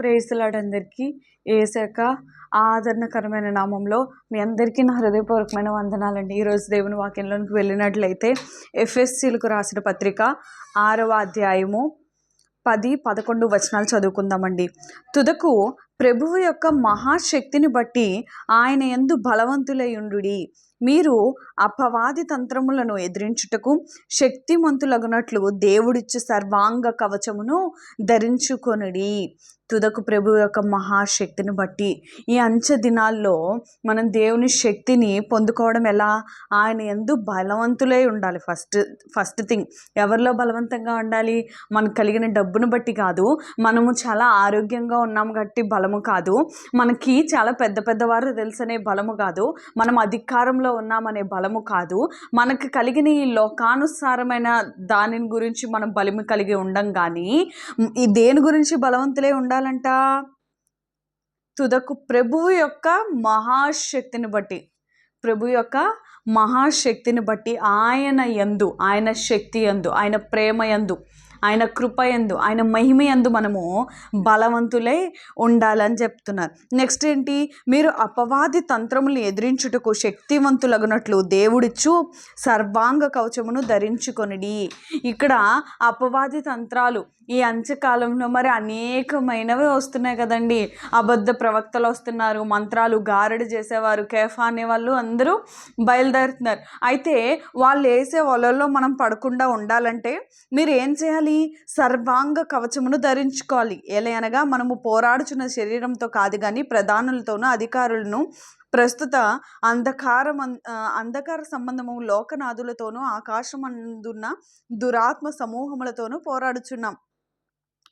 ప్రేసులాడందరికీ ఏసాక ఆదరణకరమైన నామంలో మీ అందరికీ నా హృదయపూర్వకమైన వందనాలండి. ఈరోజు దేవుని వాక్యంలోనికి వెళ్ళినట్లయితే ఎఫ్ఎస్సీలకు రాసిన పత్రిక ఆరవ అధ్యాయము పది పదకొండు వచనాలు చదువుకుందామండి. తుదకు ప్రభువు యొక్క మహాశక్తిని బట్టి ఆయన ఎందు బలవంతులయుండుడి. మీరు అపవాది తంత్రములను ఎదిరించుటకు శక్తిమంతులగునట్లు దేవుడిచ్చు సర్వాంగ కవచమును ధరించుకొనుడి. తుదకు ప్రభు యొక్క మహాశక్తిని బట్టి ఈ అంచె దినాల్లో మనం దేవుని శక్తిని పొందుకోవడం ఎలా? ఆయన ఎందు బలవంతులై ఉండాలి. ఫస్ట్ ఫస్ట్ థింగ్ ఎవరిలో బలవంతంగా ఉండాలి? మనకు కలిగిన డబ్బును బట్టి కాదు. మనము చాలా ఆరోగ్యంగా ఉన్నాము కాబట్టి బలము కాదు. మనకి చాలా పెద్ద పెద్దవారు తెలుసనే బలము కాదు. మనం అధికారంలో ఉన్నామనే బలము కాదు. మనకు కలిగిన ఈ లోకానుసారమైన దానిని గురించి మనం బలము కలిగి ఉండం కానీ ఈ దేని గురించి బలవంతులే ఉండాలంట? తుదకు ప్రభువు యొక్క మహాశక్తిని బట్టి. ప్రభు యొక్క మహాశక్తిని బట్టి ఆయన యందు ఆయన శక్తి యందు ఆయన ప్రేమ యందు ఆయన కృపయందు ఆయన మహిమ యందు మనము బలవంతులై ఉండాలని చెప్తున్నారు. నెక్స్ట్ ఏంటి? మీరు అపవాది తంత్రములు ఎదిరించుటకు శక్తివంతులగునట్లు దేవుడిచ్చు సర్వాంగ కవచమును ధరించుకొనిడి. ఇక్కడ అపవాది తంత్రాలు ఈ అంత్యకాలంలో మరి అనేకమైనవి వస్తున్నాయి కదండి. అబద్ధ ప్రవక్తలు వస్తున్నారు మంత్రాలు గారడి చేసేవారు కేఫా అనేవాళ్ళు అందరూ బయలుదేరుతున్నారు. అయితే వాళ్ళు వేసే వలల్లో మనం పడకుండా ఉండాలంటే మీరు ఏం చేయాలి? సర్వాంగ కవచమును ధరించుకోవాలి. ఎలా అనగా మనము పోరాడుచున్న శరీరంతో కాదు కానీ ప్రధానులతోనూ అధికారులను ప్రస్తుత అంధకారం అంధకార సంబంధము లోకనాథులతోనూ ఆకాశం అందున్న దురాత్మ సమూహములతోనూ పోరాడుచున్నాం.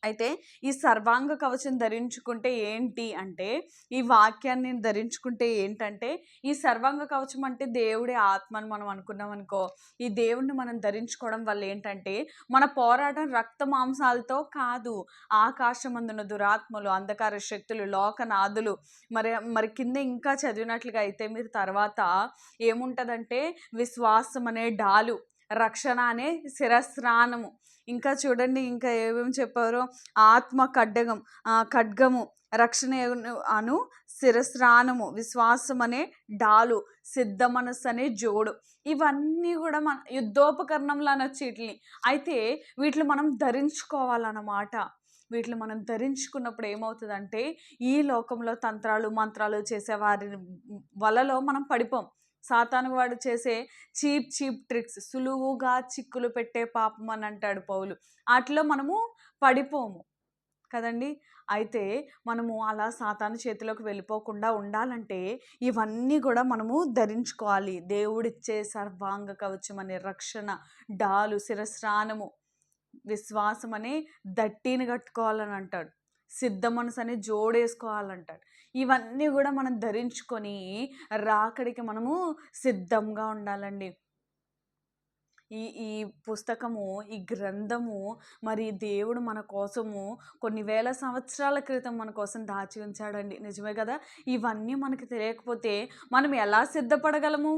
అయితే ఈ సర్వాంగ కవచం ధరించుకుంటే ఏంటి అంటే ఈ వాక్యాన్ని ధరించుకుంటే ఏంటంటే ఈ సర్వాంగ కవచం అంటే దేవుడే ఆత్మని మనం అనుకున్నాం అనుకో ఈ దేవుణ్ణి మనం ధరించుకోవడం వల్ల ఏంటంటే మన పోరాటం రక్త మాంసాలతో కాదు ఆకాశం అందున దురాత్మలు అంధకార శక్తులు లోకనాథులు మరి మరి కింద ఇంకా చదివినట్లుగా అయితే మీరు తర్వాత ఏముంటుందంటే విశ్వాసం అనే డాలు. రక్షణ అనే శిరస్నానము ఇంకా చూడండి ఇంకా ఏమేమి చెప్పారో? ఆత్మ ఖడ్గం ఖడ్గము రక్షణ అను శిరస్నానము విశ్వాసం అనే డాలు సిద్ధ మనస్సు అనే జోడు. ఇవన్నీ కూడా మన యుద్ధోపకరణంలో అనొచ్చు వీటిని అయితే వీటిని మనం ధరించుకోవాలన్నమాట. వీటిని మనం ధరించుకున్నప్పుడు ఏమవుతుందంటే ఈ లోకంలో తంత్రాలు మంత్రాలు చేసే వారి వలలో మనం పడిపోం. సాతాను వాడు చేసే చీప్ చీప్ ట్రిక్స్ సులువుగా చిక్కులు పెట్టే పాపం అని అంటాడు పౌలు. వాటిలో మనము పడిపోము కదండి? అయితే మనము అలా సాతాను చేతిలోకి వెళ్ళిపోకుండా ఉండాలంటే ఇవన్నీ కూడా మనము ధరించుకోవాలి. దేవుడిచ్చే సర్వాంగ కవచం అనే రక్షణ డాలు శిరస్నానము విశ్వాసం అనే దట్టిని కట్టుకోవాలని అంటాడు. సిద్ధ మనసు అని జోడేసుకోవాలంటాడు. ఇవన్నీ కూడా మనం ధరించుకొని రాకడికి మనము సిద్ధంగా ఉండాలండి. ఈ ఈ పుస్తకము ఈ గ్రంథము మరి దేవుడు మన కోసము కొన్ని వేల సంవత్సరాల క్రితం మన కోసం దాచి ఉంచాడండి. నిజమే కదా? ఇవన్నీ మనకి తెలియకపోతే మనం ఎలా సిద్ధపడగలము?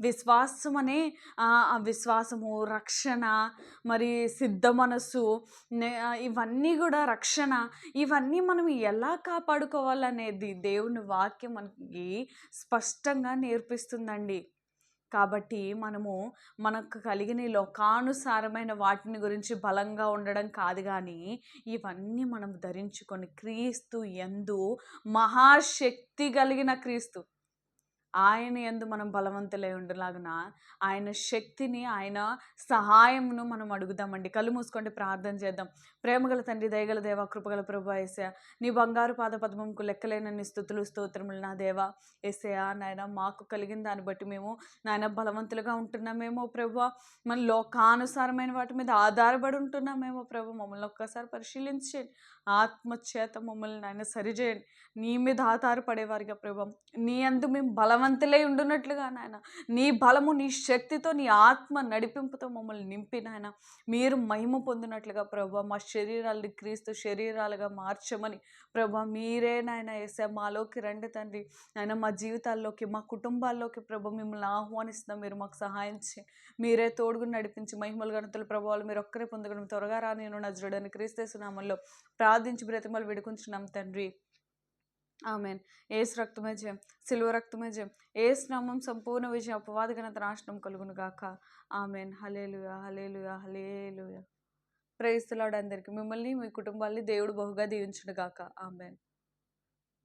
విశ్వాసం అనే విశ్వాసము రక్షణ మరి సిద్ధ మనస్సు ఇవన్నీ కూడా రక్షణ. ఇవన్నీ మనం ఎలా కాపాడుకోవాలనేది దేవుని వాక్యం మనకి స్పష్టంగా నేర్పిస్తుందండి. కాబట్టి మనము మనకు కలిగిన లోకానుసారమైన వాటిని గురించి బలంగా ఉండడం కాదు కానీ ఇవన్నీ మనం ధరించుకొని క్రీస్తు ఎందు మహాశక్తి కలిగిన క్రీస్తు. ఆయన ఎందు మనం బలవంతులై ఉండలాగున ఆయన శక్తిని ఆయన సహాయమును మనం అడుగుదామండి. కళ్ళు మూసుకోండి ప్రార్థన చేద్దాం. ప్రేమగల తండ్రి దయగల దేవ కృపగల ప్రభు ఏసయ నీ బంగారు పాద పద్మంకు లెక్కలేనన్ని స్థుతులు స్తోత్రములు నా దేవ. ఏసయా నాయన మాకు కలిగిన దాన్ని బట్టి మేము నాయన బలవంతులుగా ఉంటున్నామేమో ప్రభు. మన లోకానుసారమైన వాటి మీద ఆధారపడి ఉంటున్నామేమో ప్రభు. మమ్మల్ని ఒక్కసారి పరిశీలించండి ఆత్మచేత మమ్మల్ని నాయన సరిచేయండి. నీ మీద ఆధారపడేవారిగా ప్రభు. నీ అందు మేము బలవంత ధనవంతులై ఉండునట్లుగా నాయన. నీ బలము నీ శక్తితో నీ ఆత్మ నడిపింపుతో మమ్మల్ని నింపి నాయన. మీరు మహిమ పొందినట్లుగా ప్రభా మా శరీరాలని క్రీస్తు శరీరాలుగా మార్చమని ప్రభా మీరే నాయన వేసా మాలోకి రండి తండ్రి. నాయన మా జీవితాల్లోకి మా కుటుంబాల్లోకి ప్రభు మిమ్మల్ని ఆహ్వానిస్తున్నాం. మీరు మాకు సహాయం మీరే తోడుగుని నడిపించి మహిమలు గణతుల ప్రభావాలు మీరు ఒక్కరే పొందగడం త్వరగా రా నేను నజరుడని క్రీస్తేసునామంలో ప్రార్థించి బ్రతిమలు విడుకుంటున్నాం తండ్రి. ఆమెన్. ఏసు రక్తమే జయం సిల్వ రక్తమే జయం. ఏసు నామం సంపూర్ణ విజయం అపవాద ఘనత నాశనం కలుగును గాక. ఆమెన్. హలేలుయా హలేలుయా హలేలుయా ప్రేస్తులాడు అందరికీ. మిమ్మల్ని మీ కుటుంబాల్ని దేవుడు బహుగా దీవించును గాక. ఆమెన్.